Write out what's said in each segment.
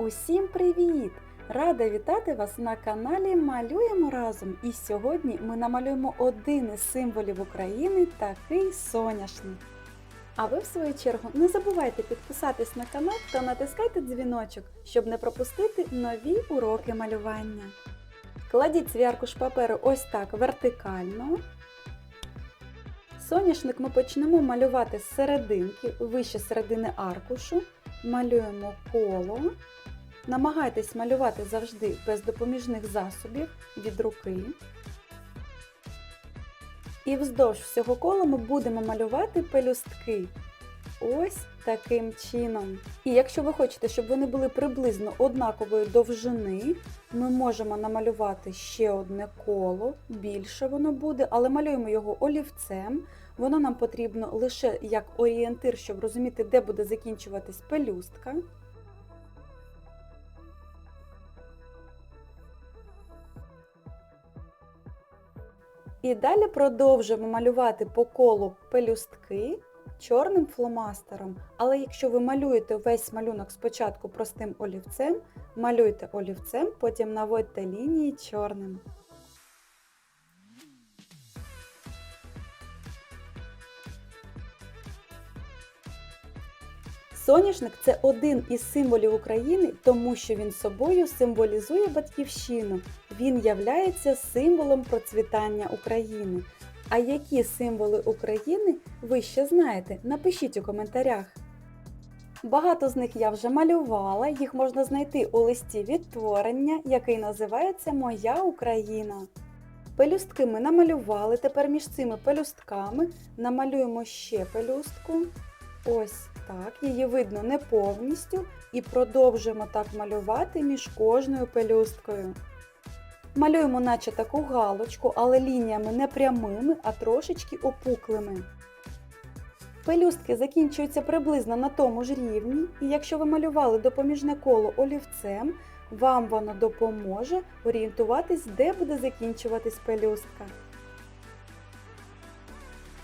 Усім привіт! Рада вітати вас на каналі Малюємо разом. І сьогодні ми намалюємо один із символів України такий соняшник. А ви, в свою чергу, не забувайте підписатись на канал та натискайте дзвіночок, щоб не пропустити нові уроки малювання. Кладіть свій аркуш паперу ось так вертикально. Соняшник ми почнемо малювати з серединки, вище середини аркушу. Малюємо коло. Намагайтесь малювати завжди без допоміжних засобів від руки. І вздовж всього кола ми будемо малювати пелюстки. Ось таким чином. І якщо ви хочете, щоб вони були приблизно однакової довжини, ми можемо намалювати ще одне коло, більше воно буде, але малюємо його олівцем. Воно нам потрібно лише як орієнтир, щоб розуміти, де буде закінчуватись пелюстка. І далі продовжуємо малювати по колу пелюстки чорним фломастером. Але якщо ви малюєте весь малюнок спочатку простим олівцем, малюйте олівцем, потім наводьте лінії чорним. Соняшник це один із символів України, тому що він собою символізує батьківщину. Він являється символом процвітання України. А які символи України ви ще знаєте? Напишіть у коментарях. Багато з них я вже малювала, їх можна знайти у листі відтворення, який називається Моя Україна. Пелюстки ми намалювали, тепер між цими пелюстками намалюємо ще пелюстку. Ось так, її видно не повністю і продовжуємо так малювати між кожною пелюсткою. Малюємо наче таку галочку, але лініями не прямими, а трошечки опуклими. Пелюстки закінчуються приблизно на тому ж рівні, і якщо ви малювали допоміжне коло олівцем, вам воно допоможе орієнтуватись, де буде закінчуватись пелюстка.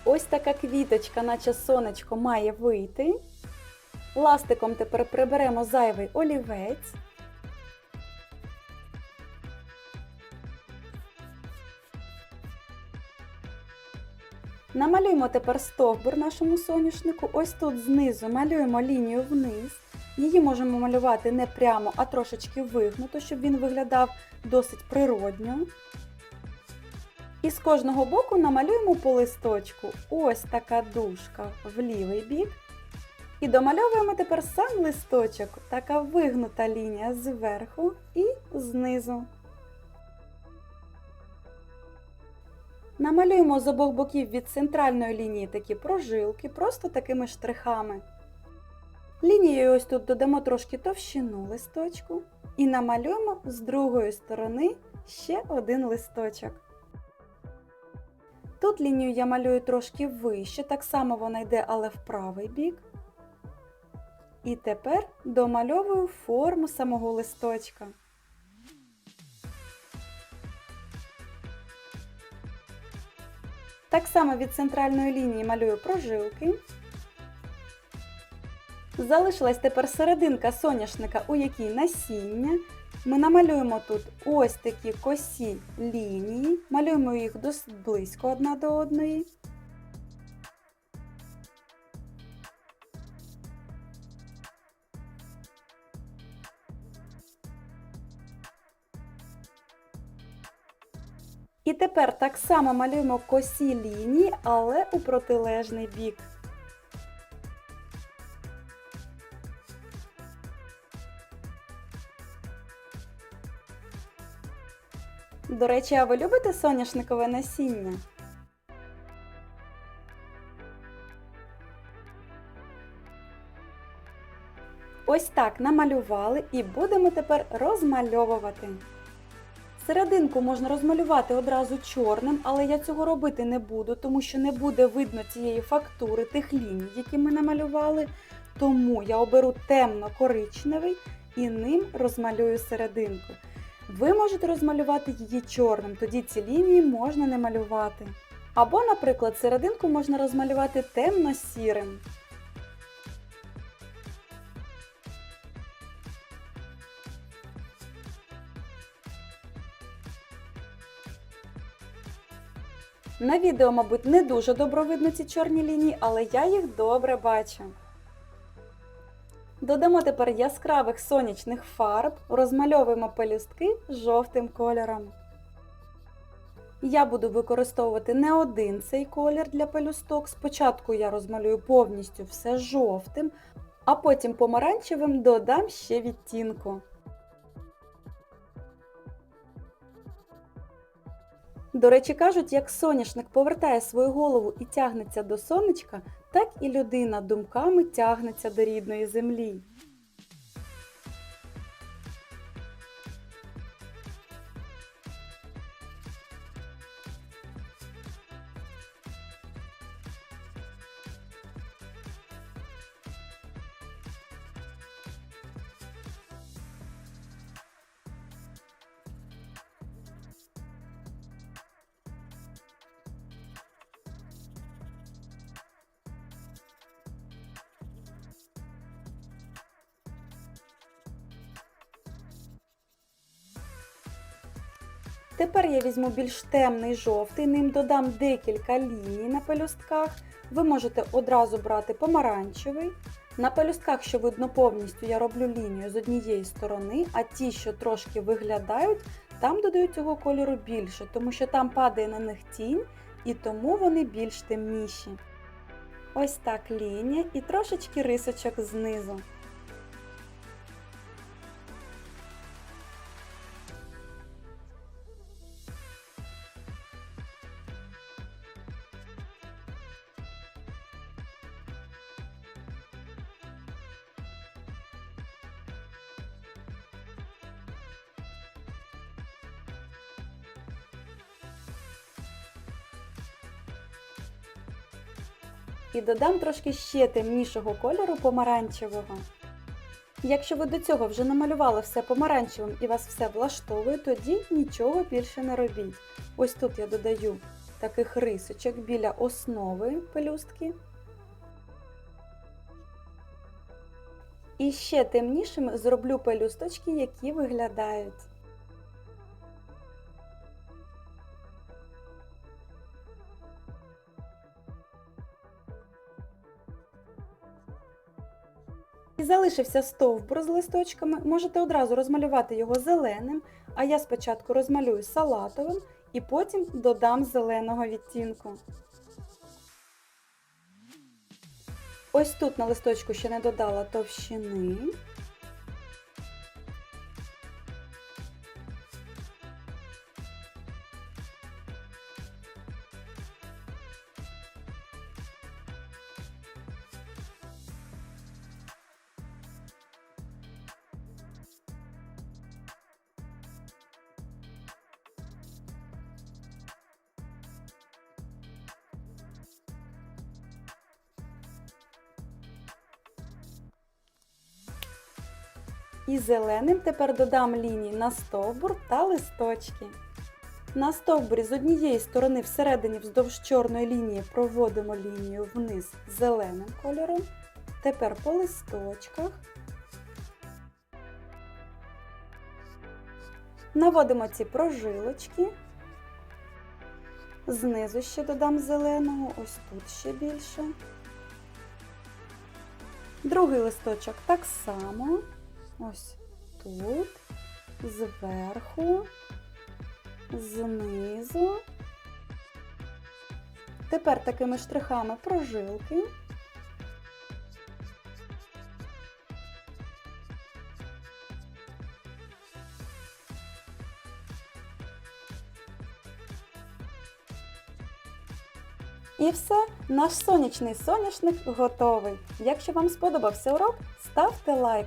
Ось така квіточка, наче сонечко, має вийти. Ластиком тепер приберемо зайвий олівець. Намалюємо тепер стовбур нашому соняшнику. Ось тут знизу малюємо лінію вниз. Її можемо малювати не прямо, а трошечки вигнуто, щоб він виглядав досить природньо. І з кожного боку намалюємо по листочку ось така дужка в лівий бік. І домальовуємо тепер сам листочок, така вигнута лінія зверху і знизу. Намалюємо з обох боків від центральної лінії такі прожилки, просто такими штрихами. Лінією ось тут додамо трошки товщину листочку і намалюємо з другої сторони ще один листочок. Тут лінію я малюю трошки вище, так само вона йде, але в правий бік. І тепер домальовую форму самого листочка. Так само від центральної лінії малюю прожилки. Залишилась тепер серединка соняшника, у якій насіння. Ми намалюємо тут ось такі косі лінії, малюємо їх близько одна до одної. І тепер так само малюємо косі лінії, але у протилежний бік. До речі, а ви любите соняшникове насіння? Ось так намалювали і будемо тепер розмальовувати. Серединку можна розмалювати одразу чорним, але я цього робити не буду, тому що не буде видно цієї фактури тих ліній, які ми намалювали. Тому я оберу темно-коричневий і ним розмалюю серединку. Ви можете розмалювати її чорним, тоді ці лінії можна не малювати. Або, наприклад, серединку можна розмалювати темно-сірим. На відео, мабуть, не дуже добре видно ці чорні лінії, але я їх добре бачу. Додамо тепер яскравих сонячних фарб, розмальовуємо пелюстки жовтим кольором. Я буду використовувати не один цей колір для пелюсток. Спочатку я розмалюю повністю все жовтим, а потім помаранчевим додам ще відтінку. До речі, кажуть, як соняшник повертає свою голову і тягнеться до сонечка, так і людина думками тягнеться до рідної землі. Тепер я візьму більш темний жовтий, ним додам декілька ліній на пелюстках. Ви можете одразу брати помаранчевий. На пелюстках, що видно повністю, я роблю лінію з однієї сторони, а ті, що трошки виглядають, там додаю цього кольору більше, тому що там падає на них тінь і тому вони більш темніші. Ось так лінія і трошечки рисочок знизу. І додам трошки ще темнішого кольору помаранчевого. Якщо ви до цього вже намалювали все помаранчевим і вас все влаштовує, тоді нічого більше не робіть. Ось тут я додаю таких рисочок біля основи пелюстки. І ще темнішими зроблю пелюсточки, які виглядають. Залишився стовбур з листочками, можете одразу розмалювати його зеленим, а я спочатку розмалюю салатовим і потім додам зеленого відтінку. Ось тут на листочку ще не додала товщини. І зеленим тепер додам лінії на стовбур та листочки. На стовбурі з однієї сторони всередині вздовж чорної лінії проводимо лінію вниз зеленим кольором. Тепер по листочках. Наводимо ці прожилочки. Знизу ще додам зеленого, ось тут ще більше. Другий листочок так само. Ось тут, зверху, знизу. Тепер такими штрихами прожилки. І все, наш сонячний соняшник готовий. Якщо вам сподобався урок, ставте лайк.